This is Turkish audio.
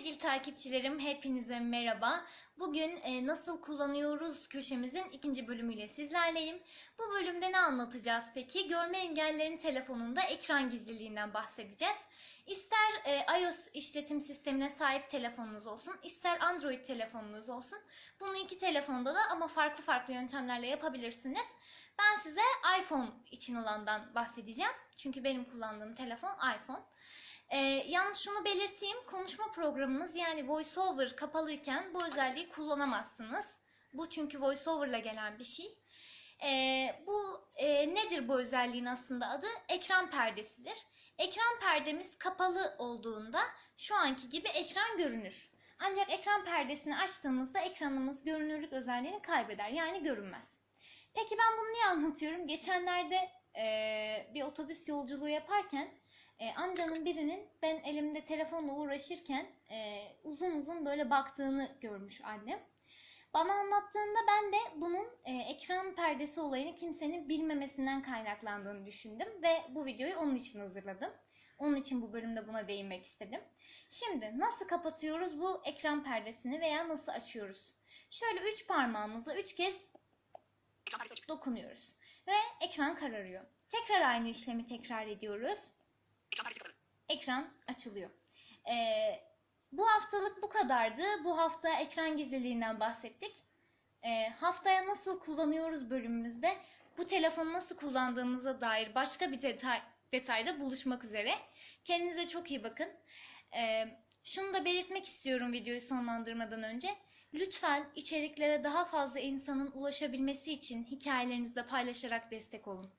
Sevgili takipçilerim, hepinize merhaba. Bugün e, nasıl kullanıyoruz köşemizin ikinci bölümüyle sizlerleyim. Bu bölümde ne anlatacağız peki? Görme engellerin telefonunda ekran gizliliğinden bahsedeceğiz. İster e, iOS işletim sistemine sahip telefonunuz olsun, ister Android telefonunuz olsun. Bunu iki telefonda da ama farklı farklı yöntemlerle yapabilirsiniz. Ben size iPhone için olandan bahsedeceğim. Çünkü benim kullandığım telefon iPhone. Ee, yalnız şunu belirteyim, konuşma programımız yani VoiceOver kapalıyken bu özelliği kullanamazsınız. Bu çünkü VoiceOver'la gelen bir şey. Ee, bu e, nedir bu özelliğin aslında adı? Ekran perdesidir. Ekran perdemiz kapalı olduğunda şu anki gibi ekran görünür. Ancak ekran perdesini açtığımızda ekranımız görünürlük özelliğini kaybeder yani görünmez. Peki ben bunu niye anlatıyorum? Geçenlerde e, bir otobüs yolculuğu yaparken e, amcanın birinin ben elimde telefonla uğraşırken e, uzun uzun böyle baktığını görmüş annem. Bana anlattığında ben de bunun e, ekran perdesi olayını kimsenin bilmemesinden kaynaklandığını düşündüm ve bu videoyu onun için hazırladım. Onun için bu bölümde buna değinmek istedim. Şimdi nasıl kapatıyoruz bu ekran perdesini veya nasıl açıyoruz? Şöyle üç parmağımızla üç kez dokunuyoruz ve ekran kararıyor. Tekrar aynı işlemi tekrar ediyoruz ekran açılıyor. Ee, bu haftalık bu kadardı. Bu hafta ekran gizliliğinden bahsettik. Ee, haftaya nasıl kullanıyoruz bölümümüzde bu telefonu nasıl kullandığımıza dair başka bir detay, detayda buluşmak üzere. Kendinize çok iyi bakın. Ee, şunu da belirtmek istiyorum videoyu sonlandırmadan önce. Lütfen içeriklere daha fazla insanın ulaşabilmesi için hikayelerinizde paylaşarak destek olun.